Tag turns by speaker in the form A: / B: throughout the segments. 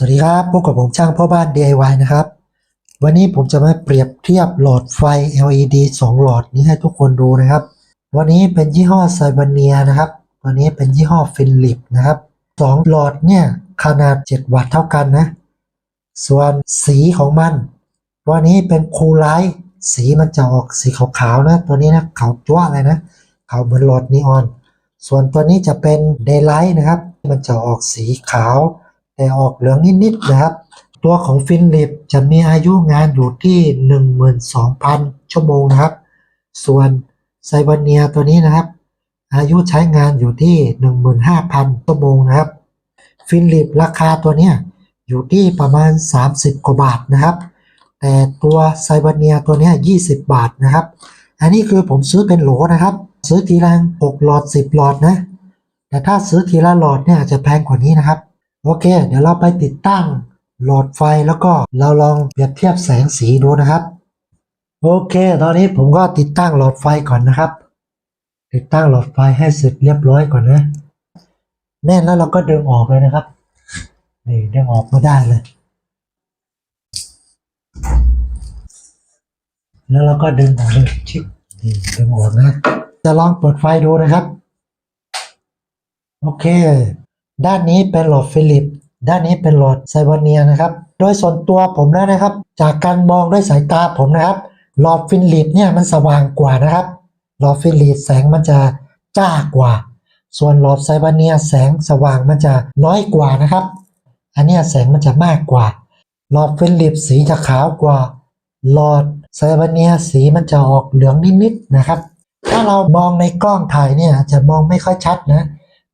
A: สวัสดีครับพบกับผมช่างพ่อบ้าน DIY นะครับ วันนี้ผมจะมาเปรียบเทียบหลอดไฟ LED 2 หลอดนี้ให้ทุกคนดูนะครับ วันนี้เป็นยี่ห้อไซบ r เนียนะครับตัวนี้เป็นยี่ห้อฟิลิปนะครับ2หลอดเนี่ยขนาด 7 วัตต์เท่ากันนะ ส่วนสีของมันตัวนี้เป็นคูลไลท์สีมันจะออกสีขาวๆนะ ตัวนี้นะขาวจ้วเลยนะขาวเหมือนหลอดนีออน ส่วนตัวนี้จะเป็นเดย์ไลท์นะครับ มันจะออกสีขาว แต่ออกเหลืองนิดๆนะครับ ตัวของฟินลิปจะมีอายุงานอยู่ที่ 12,000 ชั่วโมงนะครับ ส่วนไซบ r เนียตัวนี้นะครับ อายุใช้งานอยู่ที่ 15,000 ชั่วโมงนะครับ ฟินลิปราคาตัวเนี้ยอยู่ที่ประมาณ 30 กว่าบาทนะครับ แต่ตัวไซบ r เนียตัวนี้20 บาทนะครับ อันนี้คือผมซื้อเป็นโหลนะครับ ซื้อทีละ6หลอด 10 หลอดนะ แต่ถ้าซื้อทีละหลอดเนี่ยจะแพงกว่านี้นะครับ โอเค เดี๋ยวเราไปติดตั้งหลอดไฟแล้วก็เราลองเปรียบเทียบแสงสีดูนะครับ โอเค ตอนนี้ผมก็ติดตั้งหลอดไฟก่อนนะครับ ติดตั้งหลอดไฟให้เสร็จเรียบร้อยก่อนนะ แน่นแล้วเราก็ดึงออกเลยนะครับนี่ดึงออกมาได้เลย แล้วเราก็ดึงออกเลยชิปนี่ดึงออกนะ จะลองเปิดไฟดูนะครับ โอเค ด้านนี้เป็นหลอดฟิลิป ด้านนี้เป็นหลอดไซบ r เนียนะครับ โดยส่วนตัวผมแล้วนะครับ จากการมองด้วยสายตาผมนะครับ หลอดฟิลิปเนี่ยมันสว่างกว่านะครับ หลอดฟิลิปแสงมันจะจ้ากว่า ส่วนหลอดไซบ r เนียแสงสว่างมันจะน้อยกว่านะครับ อันนี้แสงมันจะมากกว่า หลอดฟิลิปสีจะขาวกว่า หลอดไซบ r เนียสีมันจะออกเหลืองนิดๆนะครับ ถ้าเรามองในกล้องถ่ายเนี่ยจะมองไม่ค่อยชัดนะ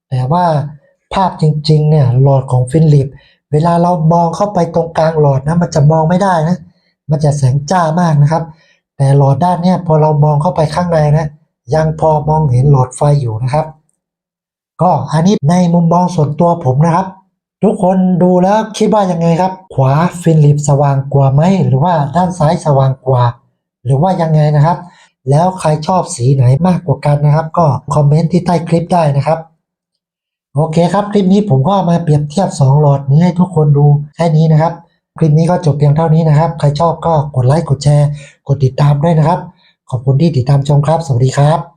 A: แต่ว่า ภาพจริงๆเนี่ยหลอดของฟิลิปเวลาเรามองเข้าไปตรงกลางหลอดนะมันจะมองไม่ได้นะ มันจะแสงจ้ามากนะครับ แต่หลอดด้านเนี่ยพอเรามองเข้าไปข้างในนะ ยังพอมองเห็นหลอดไฟอยู่นะครับ ก็อันนี้ในมุมมองส่วนตัวผมนะครับ ทุกคนดูแล้วคิดว่ายังไงครับ ขวาฟินลิปสว่างกว่าไหมหรือว่าด้านซ้ายสว่างกว่า หรือว่ายังไงนะครับ แล้วใครชอบสีไหนมากกว่ากันนะครับ ก็คอมเมนต์ที่ใต้คลิปได้นะครับ โอเคครับคลิปนี้ผมก็มาเปรียบเทียบ 2 หลอดนี้ให้ทุกคนดูแค่นี้นะครับ คลิปนี้ก็จบเพียงเท่านี้นะครับ ใครชอบก็กดไลค์กดแชร์ กดติดตามด้วยนะครับ ขอบคุณที่ติดตามชมครับ สวัสดีครับ